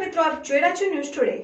મિત્રો, આપ જોઈ છો ન્યૂઝ ટુડે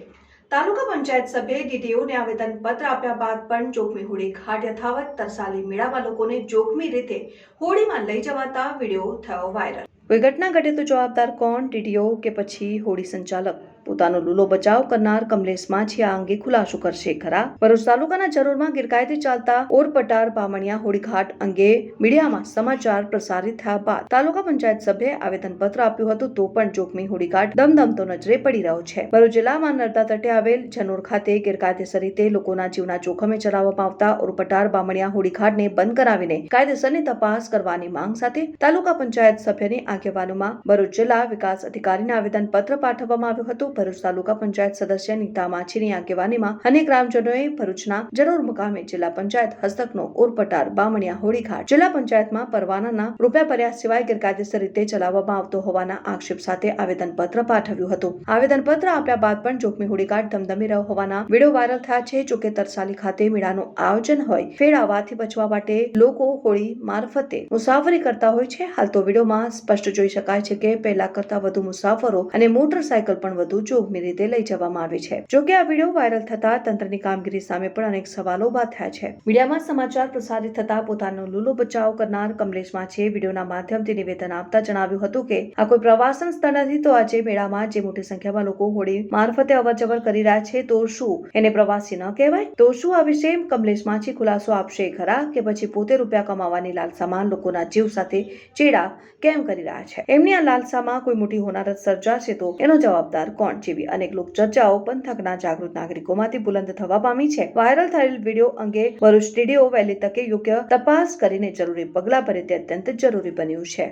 તાલુકા પંચાયત સભ્યએ ડીટીઓને આવેદન પત્ર આપ્યા બાદ પણ જોખમી હોળી ઘાટ યથાવત તરસાલી મેળામાં લોકોને જોખમી રીતે હોળીમાં લઈ જવાતા વીડિયો થયો વાયરલ કોઈ ઘટના ઘટે તો જવાબદાર કોણ? ડીટીઓ કે પછી હોળી સંચાલક? પોતાનો લૂલો બચાવ કરનાર કમલેશ માછીયા અંગે ખુલાસો કરશે ખરા. ભરૂચ તાલુકાના જરૂરમાં ગેરકાયદે ચાલતા ઓરપટાર બામણિયા હોળીઘાટ અંગે મીડિયામાં સમાચાર પ્રસારિત થયા બાદ તાલુકા પંચાયત સભ્યે આવેદનપત્ર આપ્યું હતું તો પણ જોખમી હોળીઘાટ દમદમતો નજરે પડી રહ્યો છે. ભરૂચ જિલ્લામાં નર્મદા તટે આવેલ જનોર ખાતે ગેરકાયદેસર રીતે લોકોના જીવના જોખમે ચલાવવામાં આવતા ઓરપટાર બામણિયા હોળીઘાટને બંધ કરાવીને કાયદેસરની તપાસ કરવાની માંગ સાથે તાલુકા પંચાયત સભ્યની આગેવાનીમાં ભરૂચ જિલ્લા વિકાસ અધિકારીને આવેદન પત્ર પાઠવવામાં આવ્યું હતું. ભરૂચ તાલુકા પંચાયત સદસ્ય નીતા માછીની આગેવાનીમાં અનેક ગ્રામજનોએ ભરૂચના જરૂર મુકામે જિલ્લા પંચાયત હસ્તકનો ઉરપટાર બામણિયા હોળીઘાટ જિલ્લા પંચાયતમાં પરવાનાના રૂપિયા પર્યા સિવાય ગેરકાયદેસર રીતે ચલાવવામાં આવતો હોવાના આક્ષેપ સાથે આવેદનપત્ર પાઠવ્યું હતું. આવેદનપત્ર આપ્યા બાદ પણ જોખમી હોળીઘાટ ધમધમી રહ્યો હોવાના વીડિયો વાયરલ થયા છે. જોકે તરસાલી ખાતે મેળાનું આયોજન હોય ફેર આવવાથી બચવા માટે લોકો હોળી મારફતે મુસાફરી કરતા હોય છે. હાલ તો વિડીયોમાં સ્પષ્ટ જોઈ શકાય છે કે પહેલા કરતા વધુ મુસાફરો અને મોટરસાયકલ પણ વધુ જોખમી રીતે લઈ જવામાં આવી છે. જોકે આ વીડિયો વાયરલ થતા તંત્રની કામગીરી સામે પણ અનેક સવાલો ઊભા થયા છે. મીડિયામાં સમાચાર પ્રસારિત થતા પોતાનો લૂલો બચાવ કરનાર કમલેશ માછીએ વિડીયોના માધ્યમથી નિવેદન આપતા જણાવ્યું હતું કે, આ કોઈ પ્રવાસન સ્થળ નથી તો આજે મેળામાં જે મોટી સંખ્યામાં લોકો હોડી મારફતે અવરજવર કરી રહ્યા છે તો શું એને પ્રવાસી ન કહેવાય? તો શું આ વિશે કમલેશ માછી ખુલાસો આપશે ખરા કે પછી પોતે રૂપિયા કમાવાની લાલસામાં લોકોના જીવ સાથે ચેડા કેમ કરી રહ્યા છે? એમની આ લાલસામાં કોઈ મોટી હોનારત સર્જાશે તો એનો જવાબદાર કોણ? જેવી અનેક લોક ચર્ચાઓ પંથકના જાગૃત નાગરિકોમાંથી બુલંદ થવા પામી છે. વાયરલ થયેલ વીડિયો અંગે ભરૂચ ટીડીઓ વહેલી તકે યોગ્ય તપાસ કરીને જરૂરી પગલાં ભરે તે અત્યંત જરૂરી બન્યું છે.